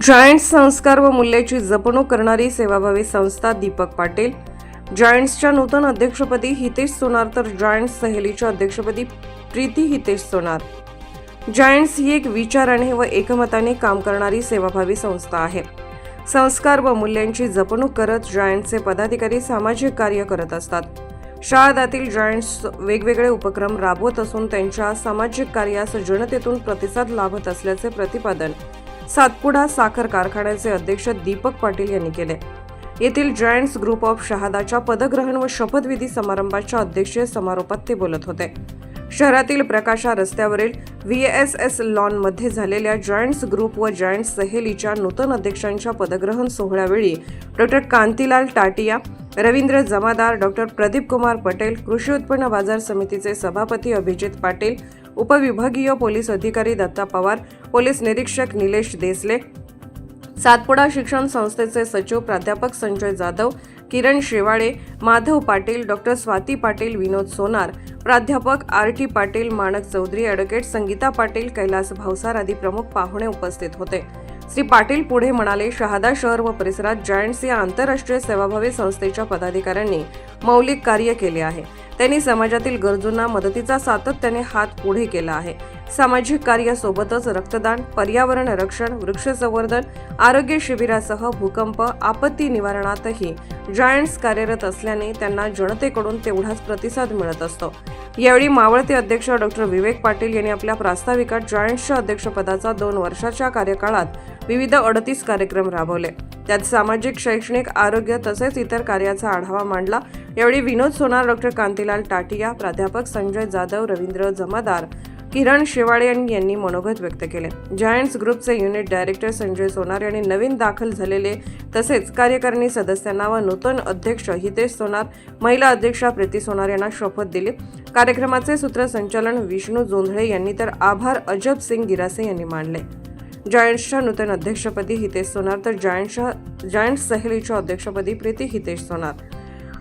Giants संस्कार व मूल्याची जपणूक करणारी सेवाभावी संस्था दीपक पाटील. जायंट्सच्या नूतन अध्यक्षपदी हितेश सोनार तर जायंट्स सहेलीच्या अध्यक्षपदी प्रीती हितेश सोनार. जायंट्स ही एक विचाराने व एकमताने काम करणारी सेवाभावी संस्था आहे. संस्कार व मूल्यांची जपणूक करत जायंटचे पदाधिकारी सामाजिक कार्य करत असतात. शहादातील जायंट्स वेगवेगळे उपक्रम राबवत असून त्यांच्या सामाजिक कार्यास जनतेतून प्रतिसाद लाभत असल्याचे प्रतिपादन सातपुडा साखर कारखान्याचे अध्यक्ष दीपक पाटील यांनी केले. येथील जायंट्स ग्रुप ऑफ शहादाच्या पदग्रहण व शपथविधी समारंभाच्या अध्यक्षीय समारोपात ते बोलत होते. शहरातील प्रकाशा रस्त्यावरील व्ही एस एस लॉनमध्ये झालेल्या जॉईंट्स ग्रुप व जायंट्स सहेलीच्या नूतन अध्यक्षांच्या पदग्रहण सोहळ्यावेळी डॉक्टर कांतीलाल टाटिया रवींद्र जमादार डॉक्टर प्रदीप कुमार पटेल कृषी उत्पन्न बाजार समितीचे सभापती अभिजित पाटील उपविभागीय पोलीस अधिकारी दत्ता पवार पोलीस निरीक्षक निलेश देसले सातपुडा शिक्षण संस्थेचे सचिव प्राध्यापक संजय जाधव किरण शेवाळे माधव पाटील डॉक्टर स्वाती पाटील विनोद सोनार प्राध्यापक R T Patil Manak Chaudhari advocate Sangeeta Patil Kailas Bhavsar आदी प्रमुख पाहुणे उपस्थित होते. श्री पाटील पुढे म्हणाले शहादा शहर व परिसरात जायंट्स या आंतरराष्ट्रीय सेवाभावी संस्थेच्या पदाधिकाऱ्यांनी मौलिक कार्य केले आहे. त्यांनी समाजातील गरजूंना मदतीचा सातत्याने हात पुढे केला आहे. सामाजिक कार्यासोबतच रक्तदान पर्यावरण रक्षण वृक्ष संवर्धन आरोग्य शिबिरासह भूकंप आपत्ती निवारणातही जायंट्स कार्यरत असल्याने त्यांना जनतेकडून तेवढाच प्रतिसाद मिळत असतो. यावेळी मावळते अध्यक्ष डॉक्टर विवेक पाटील यांनी आपल्या प्रास्ताविकात जायंट्सच्या अध्यक्षपदाचा दोन वर्षाच्या कार्यकाळात विविध अडतीस कार्यक्रम राबवले. त्यात सामाजिक शैक्षणिक आरोग्य तसेच इतर कार्याचा आढावा मांडला. यावेळी विनोद सोनार डॉक्टर कांतीलाल टाटिया प्राध्यापक संजय जाधव रवींद्र जमादार किरण शेवाळे यांनी यांनी मनोगत व्यक्त केले. जायंट्स ग्रुपचे युनिट डायरेक्टर संजय सोनार यांनी नवीन दाखल झालेले तसेच कार्यकारिणी सदस्यांना व नूतन अध्यक्ष हितेश सोनार महिला अध्यक्षा प्रीती सोनार यांना शपथ दिली. कार्यक्रमाचे सूत्रसंचालन विष्णू जोंधळे यांनी तर आभार अजब सिंग गिरासे यांनी मानले. जायंट्सच्या नूतन अध्यक्षपदी हितेश सोनार तर जायंट्सच्या जायंट्स सहेलीच्या अध्यक्षपदी Preeti Hitesh Sonar.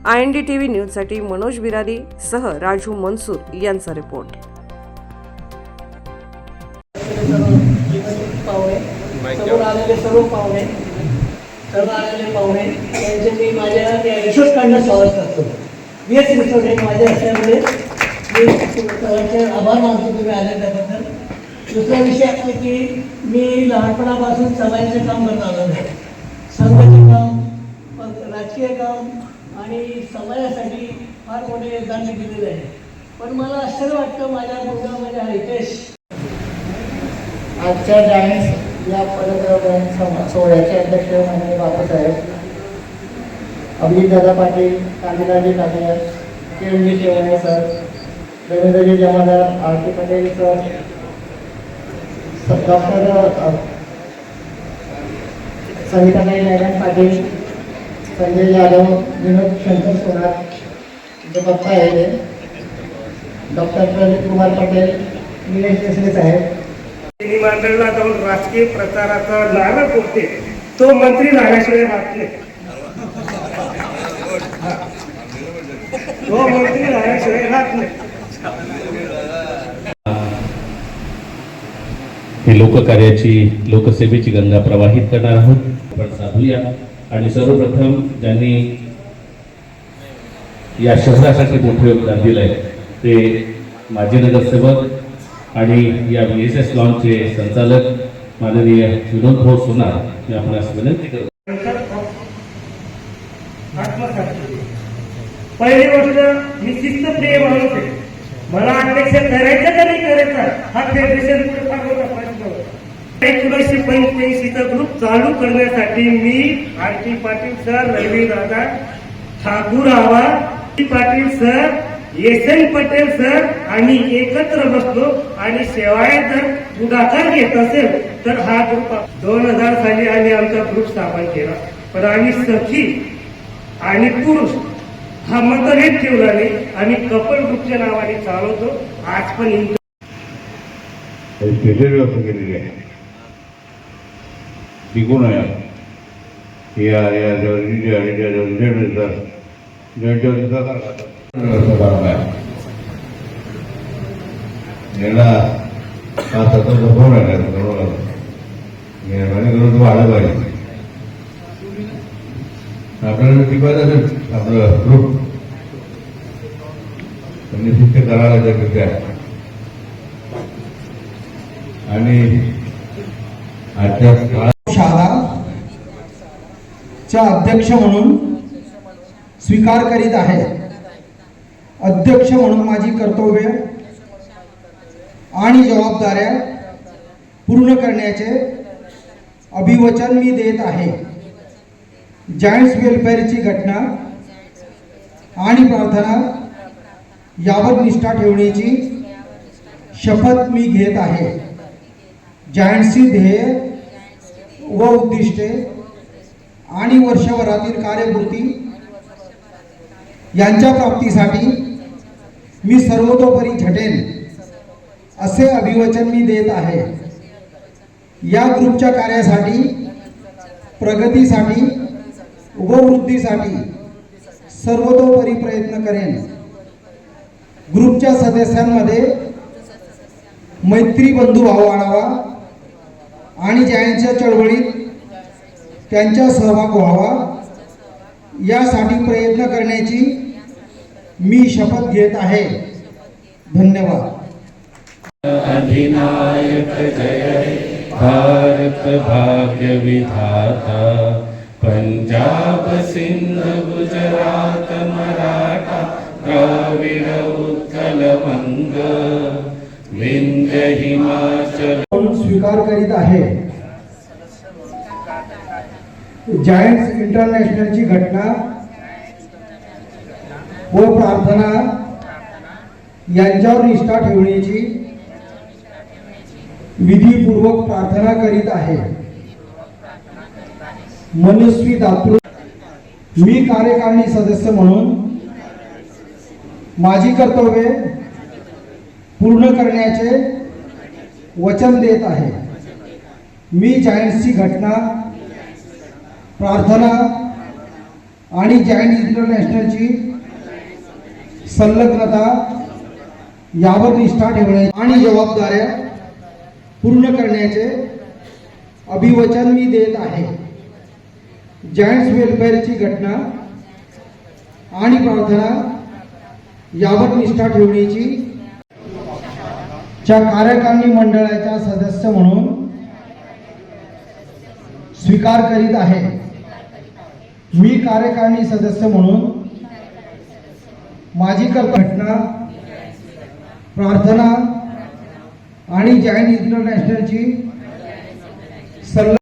I N D T V न्यूजसाठी मनोज बिरारी सह राजू मनसूर यांचा रिपोर्ट. समोर आलेले सर्व पाहुणे सर्व आलेले पाहुणे त्यांचे मी माझ्या स्वागत करतो. असल्यामुळे. मी आभार मानतो तुम्ही आले त्याबद्दल दुसरा विषय आहे की मी लहानपणापासून समाजाचे काम करत आलो आहे. संघाचे काम पण राजकीय काम आणि समाजासाठी फार मोठे योगदान मी दिलेलं आहे. पण मला आश्चर्य वाटतं माझ्या मुलगा माझ्या हितेश. आजच्या जायंट्स या पदग्रहण सोहळ्याचे अध्यक्ष माननीय Bapusaheb अभिजितदादा Patil Kandiraji Takle Kiranji Shewane sir Ravindraji Jamadar Aarti Patel sir doctor Savitabai Narayan Patil Sanjay Yadav Vinod Shankar Sonar जे पप्पा आहे डॉक्टर प्रदीप कुमार पटेल निलेश देसले साहेब. मंडळला जाऊन राजकीय प्रचाराचा नारळ फोडते. तो मंत्री झाल्याशिवाय राहत नाही. तो मंत्री झाल्याशिवाय राहत नाही ही लोककार्याची लोकसेवेची गंगा प्रवाहित करणार आहोत. आपण साधूया. आणि सर्वप्रथम ज्यांनी या शहरासाठी मोठं योगदान दिलंय ते माजी नगरसेवक आणि या बी एस एस लॉनचे संचालक माननीय विनोद भाऊ सोनार मी आपणास विनंती करतो. पहिली गोष्ट मी शिस्त प्रिय म्हणून मला अध्यक्ष करायचं का नाही करायचा? हा फेडरेशन पुढे फार मोठा एकोणीसशे पंच्याऐंशीचा ग्रुप चालू करण्यासाठी मी R T Patil sir Ravi दादा ठाकूर आवा Patil sir S N Patel sir आणि एकत्र बसलो आणि शेवाळ्यात जर पुढाकार घेत असेल तर हा ग्रुप दोन हजार साली आम्ही आमचा ग्रुप स्थापन केला. पण आम्ही सखी आणि पुरुष हा मतभेद ठेवला नाही आम्ही कपल ग्रुपच्या नावाने चालवतो आज पण इंटर केलेली आहे टिकून आहे या या हा सतत फोन आहे बरोबर पाहिजे आपल्याला टिकवायचं असेल आपलं ग्रुप करायला आणि आजच्या शाळा अध्यक्ष म्हणून स्वीकार करीत आहे. अध्यक्ष म्हणून माझी कर्तव्य आणि जबाबदाऱ्या पूर्ण करण्याचे अभिवचन मी देत आहे. जायंट्स वेलफेअरची घटना आणि प्रार्थना यावर निष्ठा ठेवण्याची शपथ मी घेत आहे. जायंट्सची ध्येय व उद्दिष्टे आणि वर्षभरातील कार्यपूर्ती यांच्या प्राप्तीसाठी मी सर्वतोपरी झटेन असे अभिवचन मी देत आहे. या ग्रुपच्या कार्यासाठी प्रगतीसाठी उपवृद्धीसाठी सर्वतोपरी प्रयत्न करेन. ग्रुपच्या सदस्यांमध्ये मैत्री बंधुभाव आणावा आणि ज्यांच्या चळवळीत त्यांचा सहभाग व्हावा यासाठी प्रयत्न करण्याची मी शपथ घेत आहे. धन्यवाद. अधिनायक जय भारत भाग्य विधाता। पंजाब सिंध गुजरात मराठा द्राविड उत्कल वंग विंध्य हिमाचल स्वीकार करीत आहे? जायंट्स इंटरनॅशनलची घटना व प्रार्थना यांच्यावर निष्ठा ठेवण्याची विधीपूर्वक प्रार्थना करीत आहे. मनस्वी दातृ मी कार्यकारिणी सदस्य म्हणून माझी कर्तव्ये पूर्ण करण्याचे वचन देत आहे. मी जायंट्सची घटना प्रार्थना आणि जायंट इंटरनॅशनलची संलग्नता यावर निष्ठा ठेवणे आणि जबाबदाऱ्या पूर्ण करण्याचे अभिवचन मी देत आहे. जायंट्स वेलफेअरची घटना आणि प्रार्थना यावर निष्ठा ठेवण्याची च्या कार्यकारिणी मंडळाच्या सदस्य म्हणून स्वीकार करीत आहे. मी कार्यकारिणी सदस्य म्हणून माझी कर्त घटना प्रार्थना आणि जैन इंटरनॅशनलची सल्ला